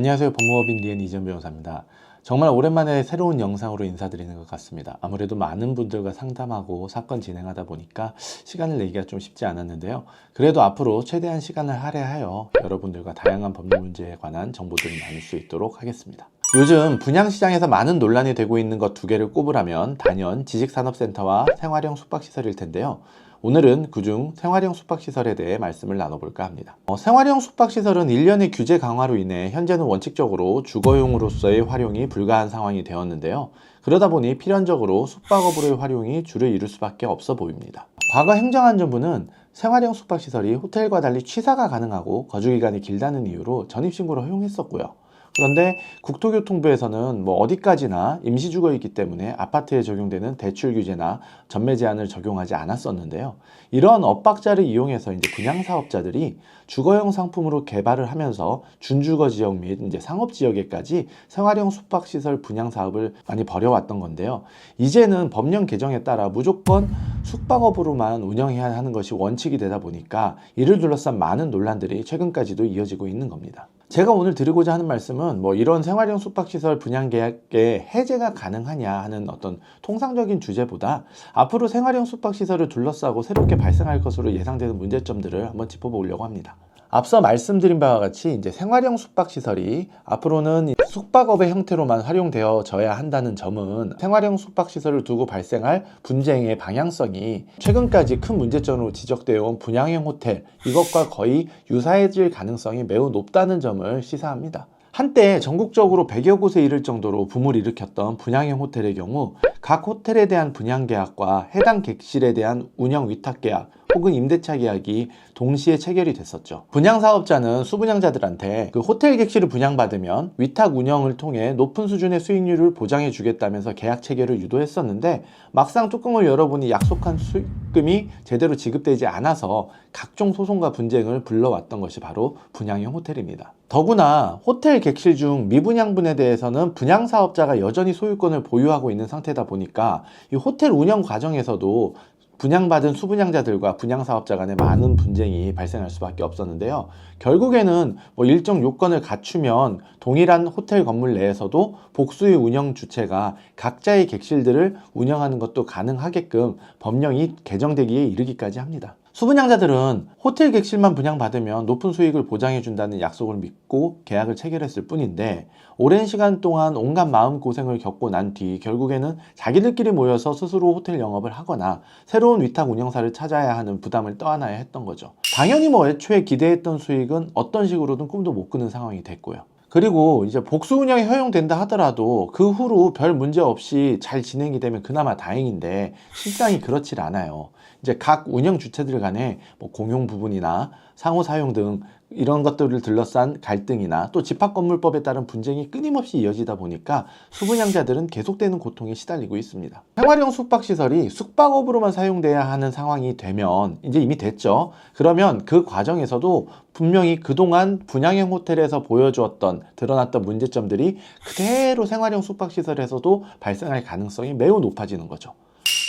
안녕하세요. 법무법인 리엔 이전 변호사입니다. 정말 오랜만에 새로운 영상으로 인사드리는 것 같습니다. 아무래도 많은 분들과 상담하고 사건 진행하다 보니까 시간을 내기가 좀 쉽지 않았는데요. 그래도 앞으로 최대한 시간을 할애하여 여러분들과 다양한 법률 문제에 관한 정보들을 나눌 수 있도록 하겠습니다. 요즘 분양시장에서 많은 논란이 되고 있는 것 두 개를 꼽으라면 단연 지식산업센터와 생활형 숙박시설일 텐데요. 오늘은 그중 생활형 숙박시설에 대해 말씀을 나눠볼까 합니다. 어, 생활형 숙박시설은 1년의 규제 강화로 인해 현재는 원칙적으로 주거용으로서의 활용이 불가한 상황이 되었는데요. 그러다 보니 필연적으로 숙박업으로의 활용이 주를 이룰 수밖에 없어 보입니다. 과거 행정안전부는 생활형 숙박시설이 호텔과 달리 취사가 가능하고 거주기간이 길다는 이유로 전입신고를 허용했었고요. 그런데 국토교통부에서는 뭐 어디까지나 임시주거이기 때문에 아파트에 적용되는 대출 규제나 전매 제한을 적용하지 않았었는데요. 이런 엇박자를 이용해서 이제 분양 사업자들이 주거용 상품으로 개발을 하면서 준주거 지역 및 이제 상업 지역에까지 생활형 숙박시설 분양 사업을 많이 벌여왔던 건데요. 이제는 법령 개정에 따라 무조건 숙박업으로만 운영해야 하는 것이 원칙이 되다 보니까 이를 둘러싼 많은 논란들이 최근까지도 이어지고 있는 겁니다. 제가 오늘 드리고자 하는 말씀은 뭐 이런 생활형 숙박시설 분양 계약의 해제가 가능하냐 하는 어떤 통상적인 주제보다 앞으로 생활형 숙박시설을 둘러싸고 새롭게 발생할 것으로 예상되는 문제점들을 한번 짚어보려고 합니다. 앞서 말씀드린 바와 같이 이제 생활형 숙박시설이 앞으로는 숙박업의 형태로만 활용되어져야 한다는 점은 생활형 숙박시설을 두고 발생할 분쟁의 방향성이 최근까지 큰 문제점으로 지적되어 온 분양형 호텔 이것과 거의 유사해질 가능성이 매우 높다는 점을 시사합니다. 한때 전국적으로 100여 곳에 이를 정도로 붐을 일으켰던 분양형 호텔의 경우 각 호텔에 대한 분양 계약과 해당 객실에 대한 운영 위탁 계약 혹은 임대차 계약이 동시에 체결이 됐었죠. 분양 사업자는 수분양자들한테 그 호텔 객실을 분양받으면 위탁 운영을 통해 높은 수준의 수익률을 보장해 주겠다면서 계약 체결을 유도했었는데 막상 뚜껑을 열어보니 약속한 수익금이 제대로 지급되지 않아서 각종 소송과 분쟁을 불러왔던 것이 바로 분양형 호텔입니다. 더구나 호텔 객실 중 미분양분에 대해서는 분양 사업자가 여전히 소유권을 보유하고 있는 상태다 보니까 이 호텔 운영 과정에서도 분양받은 수분양자들과 분양사업자 간에 많은 분쟁이 발생할 수밖에 없었는데요. 결국에는 뭐 일정 요건을 갖추면 동일한 호텔 건물 내에서도 복수의 운영 주체가 각자의 객실들을 운영하는 것도 가능하게끔 법령이 개정되기에 이르기까지 합니다. 수분양자들은 호텔 객실만 분양받으면 높은 수익을 보장해준다는 약속을 믿고 계약을 체결했을 뿐인데 오랜 시간 동안 온갖 마음고생을 겪고 난 뒤 결국에는 자기들끼리 모여서 스스로 호텔 영업을 하거나 새로운 위탁 운영사를 찾아야 하는 부담을 떠안아야 했던 거죠. 당연히 뭐 애초에 기대했던 수익은 어떤 식으로든 꿈도 못 꾸는 상황이 됐고요. 그리고 이제 복수 운영이 허용된다 하더라도 그 후로 별 문제 없이 잘 진행이 되면 그나마 다행인데 실상이 그렇질 않아요. 이제 각 운영 주체들 간에 뭐 공용 부분이나 상호 사용 등 이런 것들을 둘러싼 갈등이나 또 집합건물법에 따른 분쟁이 끊임없이 이어지다 보니까 수분양자들은 계속되는 고통에 시달리고 있습니다. 생활형 숙박시설이 숙박업으로만 사용돼야 하는 상황이 되면 이제 이미 됐죠. 그러면 그 과정에서도 분명히 그동안 분양형 호텔에서 보여주었던 드러났던 문제점들이 그대로 생활형 숙박시설에서도 발생할 가능성이 매우 높아지는 거죠.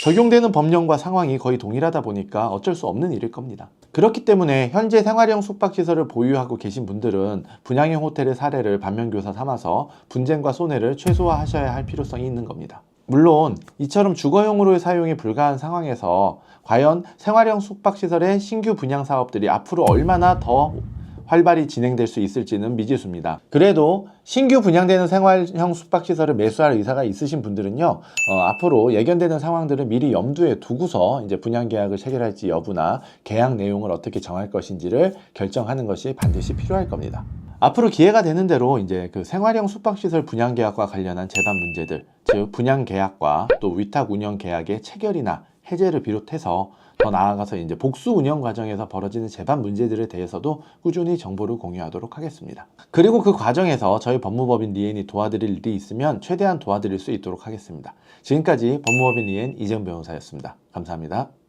적용되는 법령과 상황이 거의 동일하다 보니까 어쩔 수 없는 일일 겁니다. 그렇기 때문에 현재 생활형 숙박시설을 보유하고 계신 분들은 분양형 호텔의 사례를 반면교사 삼아서 분쟁과 손해를 최소화하셔야 할 필요성이 있는 겁니다. 물론 이처럼 주거용으로의 사용이 불가한 상황에서 과연 생활형 숙박시설의 신규 분양 사업들이 앞으로 얼마나 더 활발히 진행될 수 있을지는 미지수입니다. 그래도 신규 분양되는 생활형 숙박시설을 매수할 의사가 있으신 분들은요, 어, 앞으로 예견되는 상황들을 미리 염두에 두고서 이제 분양 계약을 체결할지 여부나 계약 내용을 어떻게 정할 것인지를 결정하는 것이 반드시 필요할 겁니다. 앞으로 기회가 되는 대로 이제 그 생활형 숙박시설 분양 계약과 관련한 재반 문제들, 즉 분양 계약과 또 위탁 운영 계약의 체결이나 해제를 비롯해서 더 나아가서 이제 복수 운영 과정에서 벌어지는 재반 문제들에 대해서도 꾸준히 정보를 공유하도록 하겠습니다. 그리고 그 과정에서 저희 법무법인 리엔이 도와드릴 일이 있으면 최대한 도와드릴 수 있도록 하겠습니다. 지금까지 법무법인 리엔 이재훈 변호사였습니다. 감사합니다.